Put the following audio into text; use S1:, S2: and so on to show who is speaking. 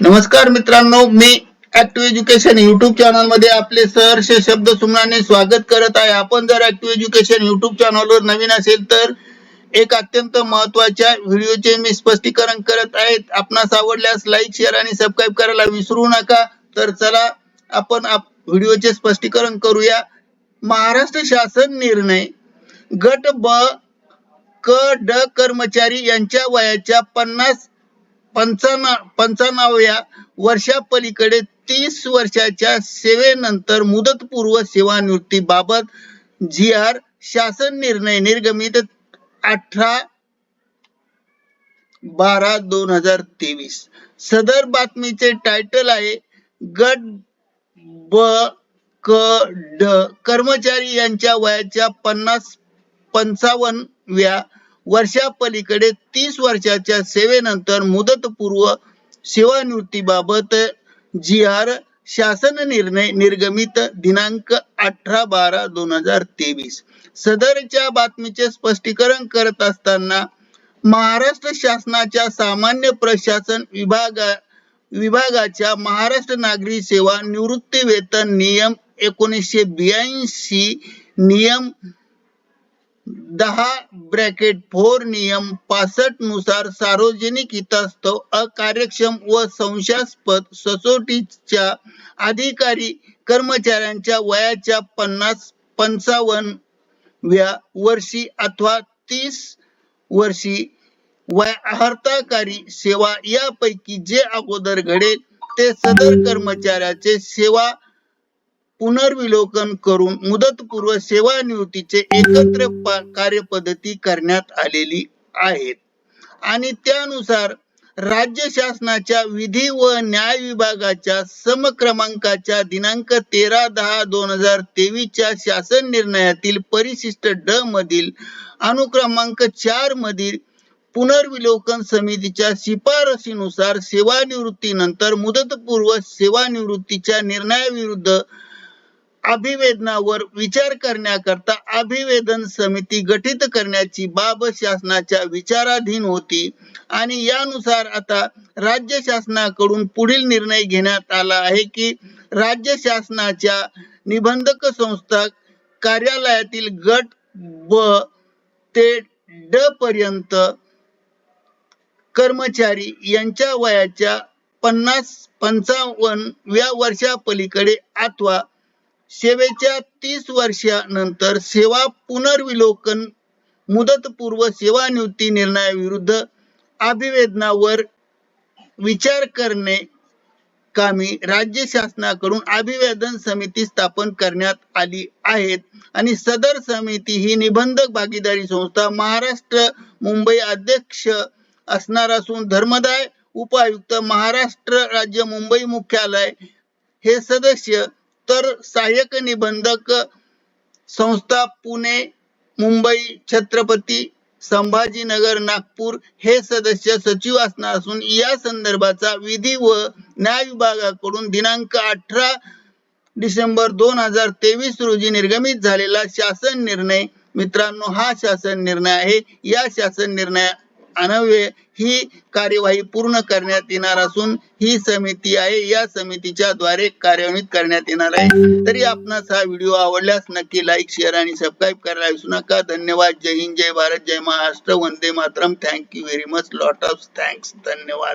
S1: नमस्कार मित्रांनो मी ऍक्टिव्ह एज्युकेशन युट्यूब चॅनलमध्ये आपले सहर्ष शब्द सुमनाने स्वागत करत आहे. आपण जर ऍक्टिव्ह एज्युकेशन युट्यूब चॅनलवर नवीन असेल तर एक अत्यंत महत्त्वाच्या व्हिडिओचे मी स्पष्टीकरण करत आहेत आपणास आवडल्यास लाईक शेअर आणि सबस्क्राईब करायला विसरू नका. तर चला आपण आप- व्हिडिओचे स्पष्टीकरण करूया. महाराष्ट्र शासन निर्णय. गट ब क ड कर्मचारी यांच्या वयाच्या पन्नास पंचावन्न पंचावन्नाव्या वर्षापलीकडे तीस वर्षाच्या सेवेनंतर मुदतपूर्व सेवानिवृत्तीबाबत जी आर शासन निर्णय निर्गमित अठरा बारा दोन हजार तेवीस. सदर बातमीचे टायटल आहे गट ब क ड कर्मचारी यांच्या वयाच्या पन्नास पंचावन्नव्या वर्षापलीकडे तीस वर्षाच्या सेवेनंतर मुदतपूर्व सेवानिवृत्तीबाबत जी आर शासन निर्णय निर्गमित दिनांक अठरा बारा दोन हजार तेवीस. सदरच्या बातमीचे स्पष्टीकरण करत असताना महाराष्ट्र शासनाच्या सामान्य प्रशासन विभागा विभागाच्या महाराष्ट्र नागरी सेवा निवृत्ती वेतन नियम एकोणीसशे ब्याऐंशी नियम दहा ब्रॅकेट फोर नियम पासष्टनुसार सार्वजनिक हितास्तव अकार्यक्षम व संशयास्पद सचोटीच्या अधिकारी कर्मचाऱ्यांच्या वयाच्या पन्नास पंचावन्नव्या वर्षी अथवा तीस वर्षी वार्ताकारी सेवा यापैकी जे अगोदर घडेल ते सदर कर्मचाऱ्याचे सेवा पुनर्विलोकन करून मुदतपूर्व सेवानिवृत्तीचे एकत्र कार्यपद्धती करण्यात आलेली आहेत. आणि त्यानुसार राज्य शासनाच्या विधी व न्याय विभागाच्या समक्रमांकाच्या दिनांक तेरा दहा दोन हजार तेवीसच्या शासन निर्णयातील परिशिष्ट ड मधील अनुक्रमांक चार मधील पुनर्विलोकन समितीच्या शिफारसीनुसार सेवानिवृत्तीनंतर मुदतपूर्व सेवानिवृत्तीच्या निर्णयाविरुद्ध अभिवेदनावर विचार करण्याकरता अभिवेदन समिती गठीत करण्याची बाब शासनाच्या विचाराधीन होती आणि यानुसार आता राज्य शासनाकडून पुढील निर्णय घेण्यात आला आहे की राज्य शासनाच्या निबंधक संस्था कार्यालयातील गट ब ते ड पर्यंत कर्मचारी यांच्या वयाच्या पन्नास पंचावन्नव्या वर्षापलीकडे अथवा सेवेच्या तीस वर्षानंतर सेवा पुनर्विलोकन मुदतपूर्व सेवानिवृत्ती निर्णयाविरुद्ध अभिवेदनावर विचार करणे कामी राज्य शासनाकडून अभिवेदन समिती स्थापन करण्यात आली आहेत. आणि सदर समिती ही निबंधक भागीदारी संस्था महाराष्ट्र मुंबई अध्यक्ष असणार असून धर्मदाय उपायुक्त महाराष्ट्र राज्य मुंबई मुख्यालय हे सदस्य तर सहाय्यक निबंधक संस्था पुणे मुंबई छत्रपती संभाजीनगर नागपूर हे सदस्य सचिव असणार असून या संदर्भाचा विधी व न्याय विभागाकडून दिनांक अठरा डिसेंबर दोन हजार तेवीस रोजी निर्गमित झालेला शासन निर्णय मित्रांनो हा शासन निर्णय आहे. या शासन निर्णय अनव्य ही कार्यवाही पूर्ण करण्यात येणार असून ही समिती आहे. या समितीच्या द्वारे कार्यान्वित करण्यात येणार आहे. तरी आपणास हा व्हिडिओ आवडल्यास नक्की लाईक शेअर आणि सबस्क्राईब करायला विसरू नका. धन्यवाद. जय हिंद. जय भारत. जय महाराष्ट्र. वंदे Mataram. Thank you very much lot of thanks धन्यवाद.